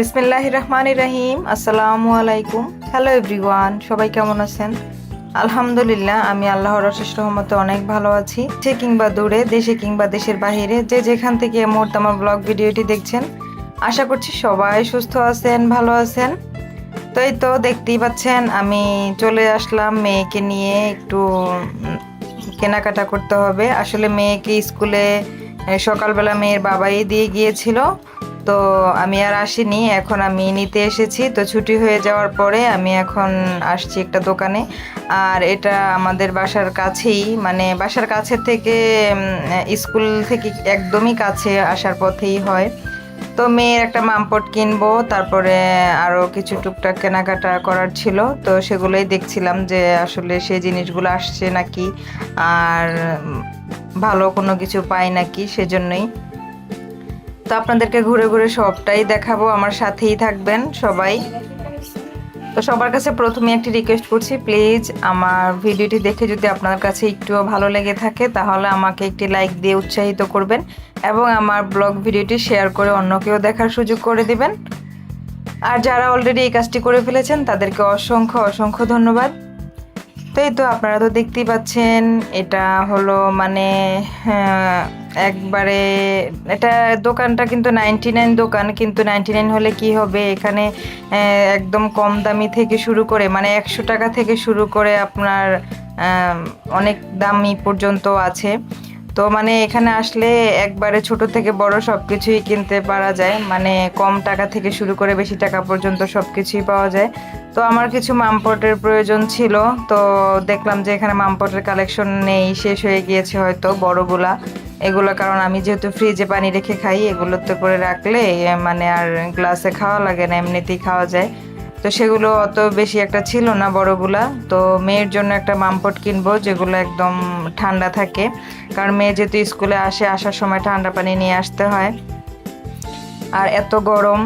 বিসমিল্লাহ রহমান রাহিম আসসালামু আলাইকুম হ্যালো এভরিওয়ান সবাই কেমন আছেন? আলহামদুলিল্লাহ, আমি আল্লাহর অশেষ রহমতে অনেক ভালো আছি। সে কিংবা দূরে, দেশে কিংবা দেশের বাইরে যে যেখান থেকে এই মুহূর্তে আমার ব্লগ ভিডিওটি দেখছেন, আশা করছি সবাই সুস্থ আছেন, ভালো আছেন। তো এই তো দেখতেই পাচ্ছেন, আমি চলে আসলাম মেয়েকে নিয়ে একটু কেনাকাটা করতে হবে। আসলে মেয়েকে স্কুলে সকালবেলা মেয়ের বাবাই দিয়ে গিয়েছিল। তো আমি আর আসিনি, এখন আমি নিতে এসেছি। তো ছুটি হয়ে যাওয়ার পরে আমি এখন আসছি একটা দোকানে। আর এটা আমাদের বাসার কাছেই মানে বাসার কাছে থেকে স্কুল থেকে একদমই কাছে আসার পথেই হয়। তো মেয়ের একটা মামপট কিনবো, তারপরে আরও কিছু টুকটাক কেনাকাটা করার ছিল। তো সেগুলোই দেখছিলাম যে আসলে সেই জিনিসগুলো আসছে নাকি, আর ভালো কোনো কিছু পাই নাকি সেজন্যই। তো আপনাদেরকে ঘুরে ঘুরে সবটাই দেখাবো আমার সাথেই থাকবেন সবাই। তো সবার কাছে প্রথমে একটি রিকোয়েস্ট করছি প্লিজ আমার ভিডিওটি দেখে যদি আপনার কাছে একটুও ভালো লেগে থাকে তাহলে আমাকে একটি লাইক দিয়ে উৎসাহিত করবেন এবং আমার ব্লগ ভিডিওটি শেয়ার করে অন্যকেও দেখার সুযোগ করে দিবেন। আর যারা অলরেডি এই কাজটি করে ফেলেছেন তাদেরকে অসংখ্য অসংখ্য ধন্যবাদ। তো এই তো আপনারা তো দেখতেই পাচ্ছেন এটা হলো মানে হ্যাঁ, একবারে, এটা দোকানটা কিন্তু নাইনটি নাইন দোকান, কিন্তু নাইনটি নাইন হলে কি হবে? এখানে একদম কম দামি থেকে শুরু করে মানে একশো টাকা থেকে শুরু করে আপনার অনেক দামি পর্যন্ত আছে। তো মানে এখানে আসলে একবারে ছোট থেকে বড় সব কিছুই কিনতে পারা যায়। মানে কম টাকা থেকে শুরু করে বেশি টাকা পর্যন্ত সব কিছুই পাওয়া যায়। তো আমার কিছু মামপটের প্রয়োজন ছিল। তো দেখলাম যে এখানে মামপটের কালেকশন নেই, শেষ হয়ে গিয়েছে হয়তো বড়গুলা। এগুলো কারণ আমি যেহেতু ফ্রিজে পানি রেখে খাই, এগুলোতে করে রাখলে মানে আর গ্লাসে খাওয়া লাগে না, এমনিতেই খাওয়া যায়। তো সেগুলো অত বেশি একটা ছিল না বড়গুলা। তো মেয়ের জন্য একটা মামপট কিনবো, যেগুলো একদম ঠান্ডা থাকে। কারণ মেয়ে যেহেতু স্কুলে আসে, আসার সময় ঠান্ডা পানি নিয়ে আসতে হয়। আর এত গরম,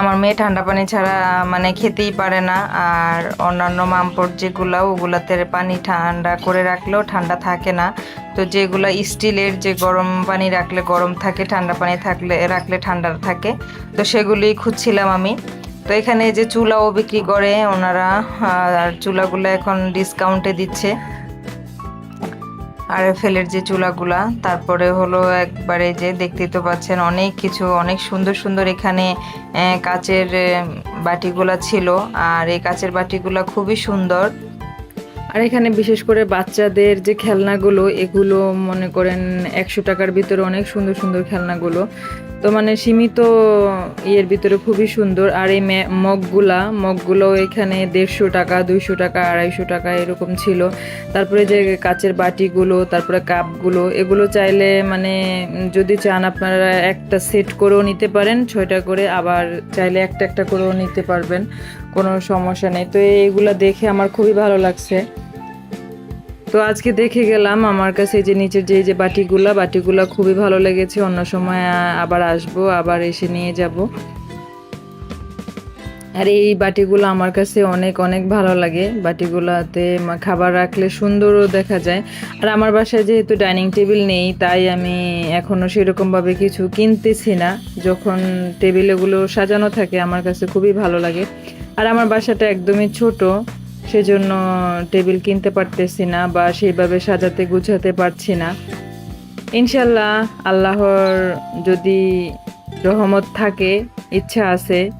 আমার মেয়ে ঠান্ডা পানি ছাড়া মানে খেতেই পারে না। আর অন্যান্য মামপট যেগুলো, ওগুলাতে পানি ঠান্ডা করে রাখলেও ঠান্ডা থাকে না। তো যেগুলো স্টিলের যে গরম পানি রাখলে গরম থাকে, ঠান্ডা পানি থাকলে, রাখলে ঠান্ডা থাকে, তো সেগুলোই খুঁজছিলাম আমি। তো এখানে যে চুলাও বিক্রি করে ওনারা আর চুলাগুলো এখন ডিসকাউন্টে দিচ্ছে। আর ফেলের যে চুলাগুলা, তারপরে হলো একবারে যে দেখতেই তো পাচ্ছেন অনেক কিছু, অনেক সুন্দর সুন্দর এখানে কাচের বাটিগুলা ছিল, আর এই কাচের বাটিগুলা খুবই সুন্দর। আর এখানে বিশেষ করে বাচ্চাদের যে খেলনাগুলো, এগুলো মনে করেন একশো টাকার ভিতরে অনেক সুন্দর সুন্দর খেলনাগুলো। তো মানে সীমিত ইয়ের ভিতরে খুবই সুন্দর। আর এই মগগুলা, মগগুলো এখানে দেড়শো টাকা, দুইশো টাকা, আড়াইশো টাকা এরকম ছিল। তারপরে যে কাচের বাটিগুলো, তারপরে কাপগুলো, এগুলো চাইলে মানে যদি চান আপনারা একটা সেট করেও নিতে পারেন, ছয়টা করে, আবার চাইলে একটা একটা করেও নিতে পারবেন। কোনো সমস্যা নেই। তো এইগুলো দেখে আমার খুবই ভালো লাগছে। তো আজকে দেখে গেলাম আমার কাছে যে নিচের যে যে বাটিগুলা বাটিগুলা খুবই ভালো লেগেছে। অন্য সময় আবার আসব, আবার এসে নিয়ে যাব। আর এই বাটিগুলো আমার কাছে অনেক অনেক ভালো লাগে। বাটিগুলোতে খাবার রাখলে সুন্দরও দেখা যায়। আর আমার বাসায় যেহেতু ডাইনিং টেবিল নেই, তাই আমি এখনও সেরকমভাবে কিছু কিনতেছি না। যখন টেবিলগুলো সাজানো থাকে, আমার কাছে খুবই ভালো লাগে। আর আমার বাসাটা একদমই ছোট। সেজন্য টেবিল কিনতে পারতেছি না বা সেইভাবে সাজাতে গুছাতে পারছি না। ইনশাল্লাহ আল্লাহর যদি রহমত থাকে, ইচ্ছা আছে,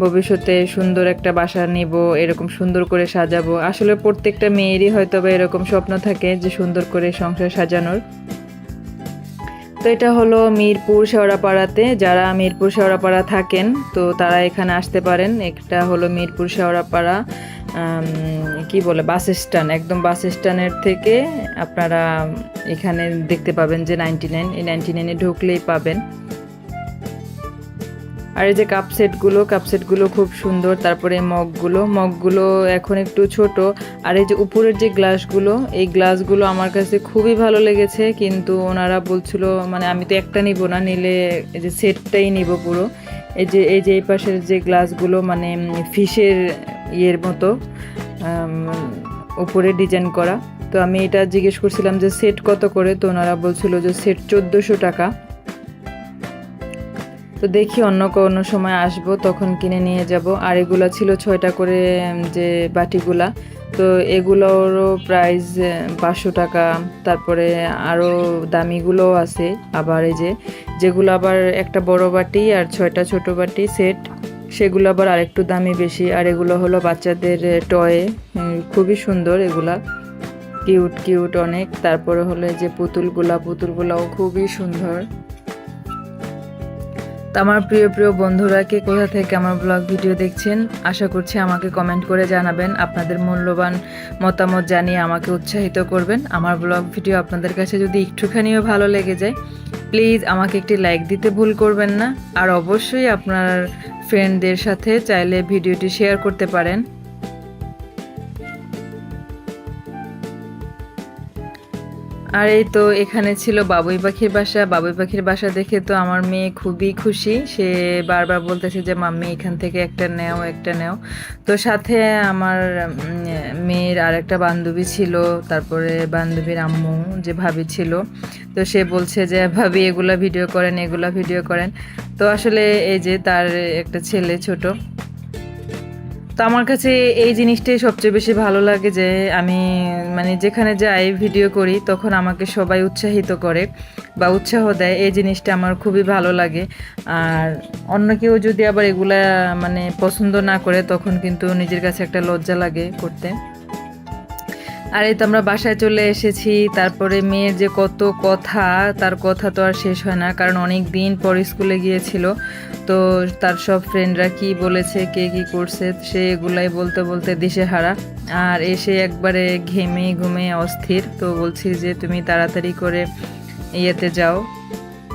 ভবিষ্যতে সুন্দর একটা বাসা নিব, এরকম সুন্দর করে সাজাবো। আসলে প্রত্যেকটা মেয়েরই হয়তো বা এরকম স্বপ্ন থাকে যে সুন্দর করে সংসার সাজানোর। তো এটা হলো মিরপুর শেওড়াপাড়াতে। যারা মিরপুর শেওড়াপাড়া থাকেন, তো তারা এখানে আসতে পারেন। একটা হলো মিরপুর শেওড়াপাড়া। কি বলে, বাস স্ট্যান্ড, একদম বাস স্ট্যান্ডের থেকে আপনারা এখানে দেখতে পাবেন যে নাইনটি নাইন এই নাইনটি নাইনে ঢুকলেই পাবেন। আর এই যে কাপ সেটগুলো কাপ সেটগুলো খুব সুন্দর, তারপরে মগগুলো মগগুলো এখন একটু ছোট। আর এই যে উপরের যে গ্লাসগুলো এই গ্লাসগুলো আমার কাছে খুবই ভালো লেগেছে, কিন্তু ওনারা বলছিল মানে আমি তো একটা নিব না, নিলে এই যে সেটটাই নিব পুরো। এই যে এই যে এই পাশের যে গ্লাসগুলো মানে ফিশের ইয়ের মতো উপরে ডিজাইন করা। তো আমি এটা জিজ্ঞেস করছিলাম যে সেট কত করে? তো ওনারা বলছিল যে সেট চোদ্দোশো টাকা। তো দেখি অন্য কোনো সময় আসব, তখন কিনে নিয়ে যাব। আর এগুলো ছিল ছয়টা করে যে বাটিগুলা। তো এগুলোরও প্রাইস পাঁচশো টাকা। তারপরে আরও দামিগুলোও আছে। আবার এই যে, যেগুলো আবার একটা বড় বাটি আর ছয়টা ছোট বাটি সেট সেগুলো আবার আরেকটু দামি বেশি, আর এগুলো হলো বাচ্চাদের টয়ে খুবই সুন্দর এগুলা। কিউট কিউট অনেক। তারপরে হলো যে পুতুলগুলা, পুতুলগুলাও খুবই সুন্দর। তো আমার প্রিয় প্রিয় বন্ধুরা, কে কোথা থেকে আমার ব্লগ ভিডিও দেখছেন, আশা করছি আমাকে কমেন্ট করে জানাবেন। আপনাদের মূল্যবান মতামত জানিয়ে আমাকে উৎসাহিত করবেন। আমার ব্লগ ভিডিও আপনাদের কাছে যদি একটুখানিও ভালো লেগে যায় প্লিজ আমাকে একটি লাইক দিতে ভুল করবেন না। আর অবশ্যই আপনার ফ্রেন্ডদের সাথে চাইলে ভিডিওটি শেয়ার করতে পারেন। আর এই তো এখানে ছিল বাবুই পাখির বাসা। বাবুই পাখির বাসা দেখে তো আমার মেয়ে খুবই খুশি। সে বারবার বলতেছে যে, মাম্মি, এখান থেকে একটা নেও একটা নেও। তো সাথে আমার মেয়ের আর একটা বান্ধবী ছিল, তারপরে বান্ধবীর আম্মু যে ভাবি ছিল। তো সে বলছে যে, ভাবি, এগুলা ভিডিও করেন, এগুলা ভিডিও করেন। তো আসলে এই যে তার একটা ছেলে ছোট আমার কাছে এই জিনিসটাই সবচেয়ে বেশি ভালো লাগে যে আমি মানে যেখানে যাই ভিডিও করি, তখন আমাকে সবাই উৎসাহিত করে বা উৎসাহ দেয়। এই জিনিসটা আমার খুবই ভালো লাগে। আর অন্য কেউ যদি আবার এগুলা মানে পছন্দ না করে, তখন কিন্তু নিজের কাছে একটা লজ্জা লাগে করতে। আর এই তো আমরা বাসায় চলে এসেছি। তারপরে মেয়ের যে কত কথা, তার কথা তো আর শেষ হয় না, কারণ অনেক দিন পর স্কুলে গিয়েছিল। তো তার সব ফ্রেন্ডরা কি বলেছে, কে কি করছে, সে এগুলাই বলতে বলতে দিশে হারা আর এসে একবারে ঘেমে ঘুমে অস্থির। তো বলছি যে, তুমি তাড়াতাড়ি করে ইয়েতে যাও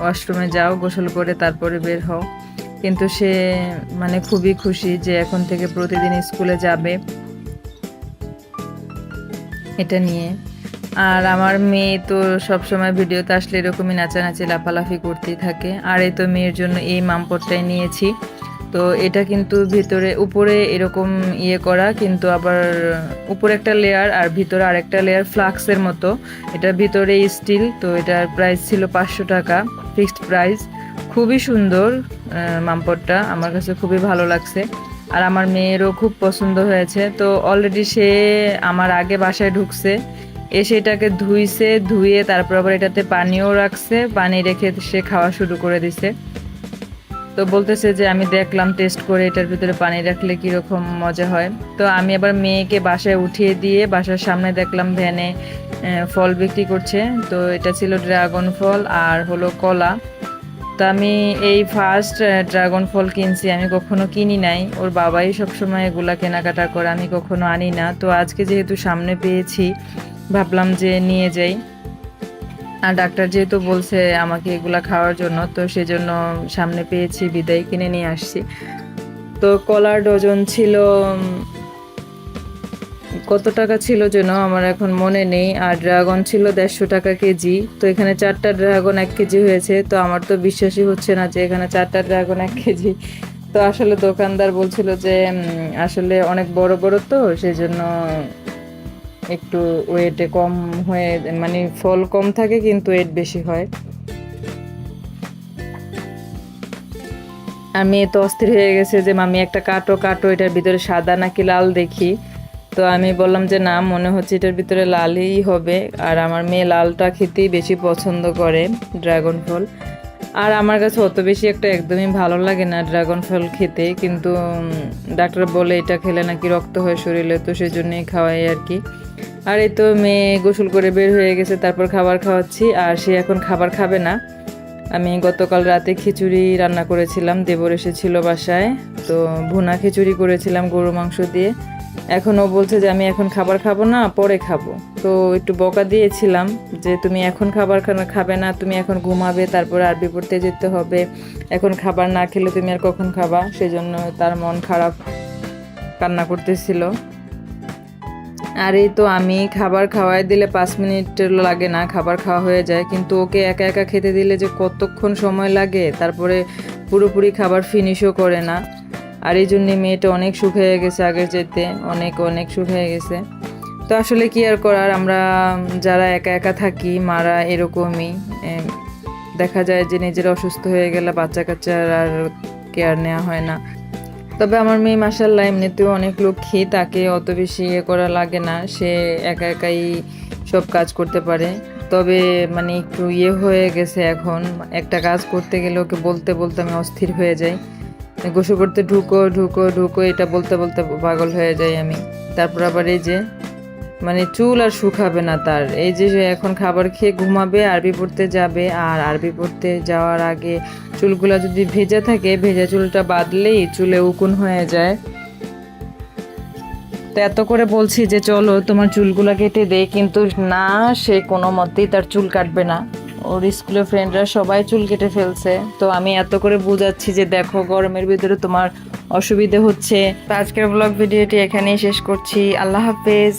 ওয়াশরুমে যাও, গোসল করে তারপরে বের হও। কিন্তু সে মানে খুবই খুশি যে এখন থেকে প্রতিদিন স্কুলে যাবে। এটা নিয়ে। আর আমার মেয়ে তো সবসময় ভিডিওতে আসলে এরকমই নাচানাচি, লাফালাফি করতেই থাকে। আর এই তো মেয়ের জন্য এই মামপটটাই নিয়েছি। তো এটা কিন্তু ভিতরে, উপরে এরকম ইয়ে করা, কিন্তু আবার উপরে একটা লেয়ার আর ভিতরে আরেকটা লেয়ার ফ্লাক্সের মতো। এটা ভিতরে স্টিল তো এটার প্রাইস ছিল পাঁচশো টাকা ফিক্সড প্রাইস খুবই সুন্দর মামপটটা। আমার কাছে খুবই ভালো লাগছে। আর আমার মেয়েরও খুব পছন্দ হয়েছে। তো অলরেডি সে আমার আগে বাসায় ঢুকছে। এসে এটাকে ধুইছে, ধুয়ে তারপর আবার এটাতে পানিও রাখছে। পানি রেখে সে খাওয়া শুরু করে দিছে। তো বলতেছে যে, আমি দেখলাম টেস্ট করে এটার ভিতরে পানি রাখলে কীরকম মজা হয়। তো আমি আবার মেয়েকে বাসায় উঠিয়ে দিয়ে বাসার সামনে দেখলাম ভ্যানে ফল বিক্রি করছে। তো এটা ছিল ড্রাগন ফল আর হলো কলা। তো আমি এই ফার্স্ট ড্রাগন ফল কিনছি। আমি কখনো কিনি নাই। ওর বাবাই সবসময় এগুলা কেনাকাটা করে। আমি কখনো আনি না। তো আজকে যেহেতু সামনে পেয়েছি, ভাবলাম যে নিয়ে যাই। আর ডাক্তার যেহেতু বলছে আমাকে এগুলা খাওয়ার জন্য, তো সেজন্য সামনে পেয়েছি, বিদায় কিনে নিয়ে আসছি। তো কলার ডজন ছিল কত টাকা ছিল যেন আমার এখন মনে নেই, আর ড্রাগন ছিল দেড়শো টাকা কেজি। তো এখানে চারটা ড্রাগন এক কেজি হয়েছে, তো আমার তো বিশ্বাসই হচ্ছে না যে এখানে চারটা ড্রাগন এক কেজি। তো আসলে দোকানদার বলছিল যে আসলে অনেক বড় বড় তো সেই জন্য একটু ওয়েটে কম হয়ে মানে ফল কম থাকে, কিন্তু ওয়েট বেশি হয়। আমি তো অস্থির হয়ে গেছে যে, মামি, একটা কাটো কাটো, এটার ভিতরে সাদা নাকি লাল দেখি? তো আমি বললাম যে, না, মনে হচ্ছে এটার ভিতরে লালই হবে। আর আমার মেয়ে লালটা খেতেই বেশি পছন্দ করে, ড্রাগন ফল। আর আমার কাছে অত বেশি একটা একদমই ভালো লাগে না ড্রাগন ফল খেতে, কিন্তু ডাক্তার বলে এটা খেলে নাকি রক্ত হয় শরীরে, তো সেই জন্যই খাওয়াই আর কি। আর এই তো মেয়ে গোসল করে বের হয়ে গেছে, তারপর খাবার খাওয়াচ্ছি, আর সে এখন খাবার খাবে না। আমি গতকাল রাতে খিচুড়ি রান্না করেছিলাম, দেবর এসেছিল বাসায়, তো ভুনা খিচুড়ি করেছিলাম গরু মাংস দিয়ে। এখন ও বলছে যে আমি এখন খাবার খাব না, পরে খাব। তো একটু বকা দিয়েছিলাম যে তুমি এখন খাবার খাবে না, তুমি এখন ঘুমাবে, তারপরে আরবি পড়তে যেতে হবে। এখন খাবার না খেলে তুমি আর কখন খাবা? সেজন্য তার মন খারাপ কান্না করতেছিল। আর এই তো আমি খাবার খাওয়াই দিলে পাঁচ মিনিট লাগে না, খাবার খাওয়া হয়ে যায়। কিন্তু ওকে একা একা খেতে দিলে যে কতক্ষণ সময় লাগে, তারপরে পুরোপুরি খাবার ফিনিশও করে না। আর এই জন্যে মেয়েটা অনেক সুখ হয়ে গেছে আগের যেতে অনেক অনেক সুখ হয়ে গেছে। তো আসলে কি আর করার, আমরা যারা একা একা থাকি, মারা এরকমই দেখা যায় যে নিজের অসুস্থ হয়ে গেলে বাচ্চা কাচ্চার আর কেয়ার নেওয়া হয় না। তবে আমার মেয়ে মাসাল্লাহ এমনিতেও অনেক লক্ষ্মী, তাকে অত বেশি ইয়ে করা লাগে না, সে একা একাই সব কাজ করতে পারে। তবে মানে একটু ইয়ে হয়ে গেছে এখন, একটা কাজ করতে গেলে ওকে বলতে বলতে আমি অস্থির হয়ে যাই। গোসল করতে ঢুকো ঢুকো ঢুকো, এটা বলতে বলতে পাগল হয়ে যাই আমি। তারপর আবার এই যে মানে চুল আর শুকাবে না তার। এই যে এখন খাবার খেয়ে ঘুমাবে, আরবি পড়তে যাবে, আর আরবি পড়তে যাওয়ার আগে চুলগুলা যদি ভেজা থাকে, ভেজা চুলটা বাঁধলেই চুলে উকুন হয়ে যায়। তো এত করে বলছি যে চলো তোমার চুলগুলা কেটে দে কিন্তু না, সে কোনো মতেই তার চুল কাটবে না। ওর স্কুলের ফ্রেন্ডরা সবাই চুল কেটে ফেলছে। তো আমি এত করে বুঝাচ্ছি যে দেখো, গরমের ভিতরে তোমার অসুবিধে হচ্ছে। আজকের ব্লগ ভিডিওটি এখানেই শেষ করছি। আল্লাহ হাফেজ।